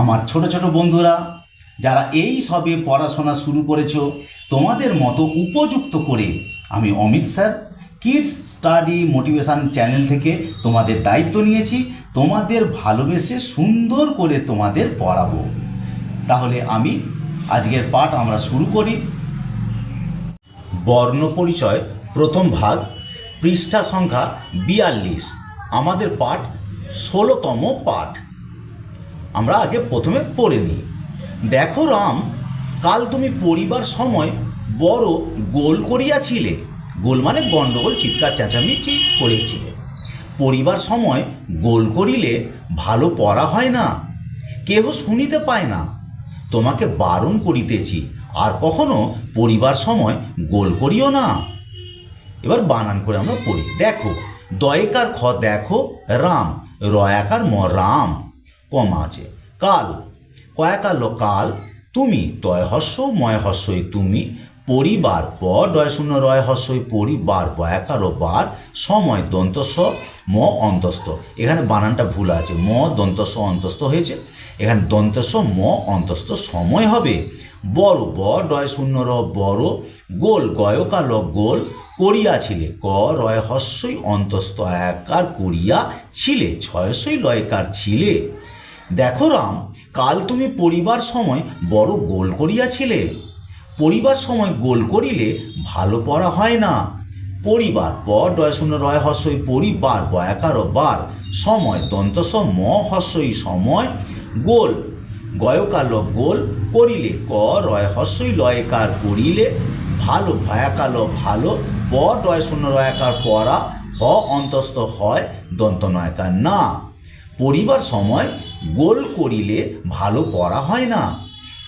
আমার ছোট ছোট বন্ধুরা, যারা এই সবে পড়াশোনা শুরু করেছ, তোমাদের মতো উপযুক্ত করে আমি Amit sir kids study motivation channel থেকে তোমাদের দায়িত্ব নিয়েছি, তোমাদের ভালোবেসে সুন্দর করে তোমাদের পড়াবো। তাহলে আমি আজকের পাঠ আমরা শুরু করি। বর্ণ পরিচয়, প্রথম ভাগ, পৃষ্ঠা সংখ্যা বিয়াল্লিশ। আমাদের পাঠ ষোলোতম পাঠ। আমরা আগে প্রথমে পড়ে নিই। দেখো রাম, কাল তুমি পড়িবার সময় বড় গোল করিয়াছিলে। গোল মানে গণ্ডগোল চিৎকার, চেঁচামেচি করিয়াছিলে। পড়িবার সময় গোল করিলে ভালো পড়া হয় না। কেহ শুনিতে পায় না, তোমাকে বারণ করিতেছি, আর কখনো পড়িবার সময় গোল করিও না। এবার বানান করে আমরা পড়ি। দেখো, দয়কার খ দেখো, রাম, রয়াকার ম রাম। কমা আছে। কাল কয়াকার ল কাল, তুমি তয় হস্য ময় হস্যই তুমি, পরিবার প ডয় শূন্য রয় হস্যই, পরিবার বয়াকার বার, সময় দন্তস্ব, ম অন্তস্থ। এখানে বানানটা ভুল আছে। ম দন্তস্ব অন্তস্থ হয়েছে। এখানে দন্তস্ব, ম অন্তস্থ সময় হবে। বড় ব ডয় শূন্য র বড় গোল গয়কাল গোল, করিয়াছিলে ক রয় হস্যই অন্তস্থ একার করিয়া ছিলে ছয়শই লয়কার ছিলে। দেখো রাম, কাল তুমি পরিবার সময় বড় গোল করিয়াছিলে। পরিবার সময় গোল করিলে ভালো পড়া হয় না। পরিবার প ডয় শূন্য রয় হস্যই, পরিবার বয়াকার বার। সময় দন্তস ম হস্যই, সময় গোল। গয়কাল গোল করিলে ক রয় হস্যই, লয়কার করিলে ভালো ভয়াকাল ভালো। প ডয় শূন্য রয়াকার পড়া হ অন্তস্থ হয় দন্ত নয়কার না। পরিবার সময় গোল করিলে ভালো পড়া হয় না।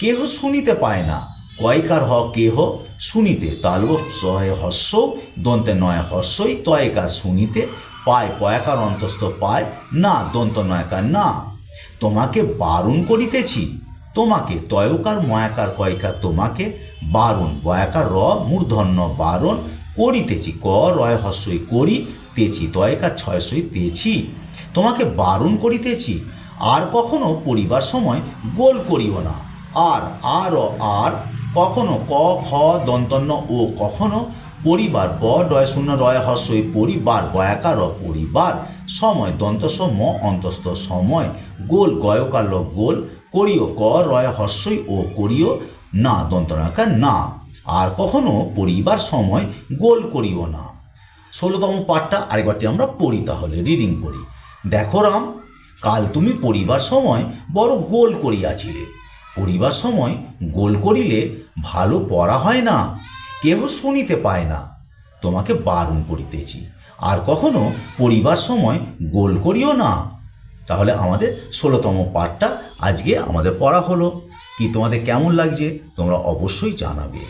কেহ শুনিতে পায় না। কয়কার হ কেহ শুনিতে, তালব সয় হস্য, দন্তে নয় হস্যই তয়কার শুনিতে, পায় পয়াকার অন্তস্থ পায় না, দন্ত নয়কার না। তোমাকে বারণ করিতেছি, তোমাকে তয়কার, ময়াকার, কয়কার তোমাকে বারণ, বয়াকার র, মূর্ধন্য বারণ, করিতেছি, ক, রয় হস্যই করি, তেছি, তয়কার ছয়শই তেছি। তোমাকে বারণ করিতেছি আর কখনো পড়িবার সময় গোল করিও না। আর আর ও আর, কখনো ক, খ, দন্তন্য ও কখনো পরিবার ব, ডয় শূন্য, রয় হস্যই পরিবার বয়াকার ও পরিবার সময় দন্তস ম অন্তস্থ সময়, গোল, গয়কাল গোল, করিও ক, রয় হস্যই ও করিও না দন্তনাকার না। আর কখনো পরিবার সময় গোল করিও না। ষোলোতম পাঠটা আরেকবারটি আমরা পড়ি তাহলে রিডিং পড়ি। দেখো রাম কাল তুমি পড়িবার সময় বড় গোল করিয়াছিলে। পড়িবার সময় গোল করিলে ভালো পড়া হয় না, কেহ শুনিতে পায় না। তোমাকে বারণ করিতেছি, আর কখনো পড়িবার সময় গোল করিও না। তাহলে আমাদের ষোলোতম পাঠটা আজকে আমাদের পড়া হলো। কি তোমাদের কেমন লাগছে তোমরা অবশ্যই জানাবে।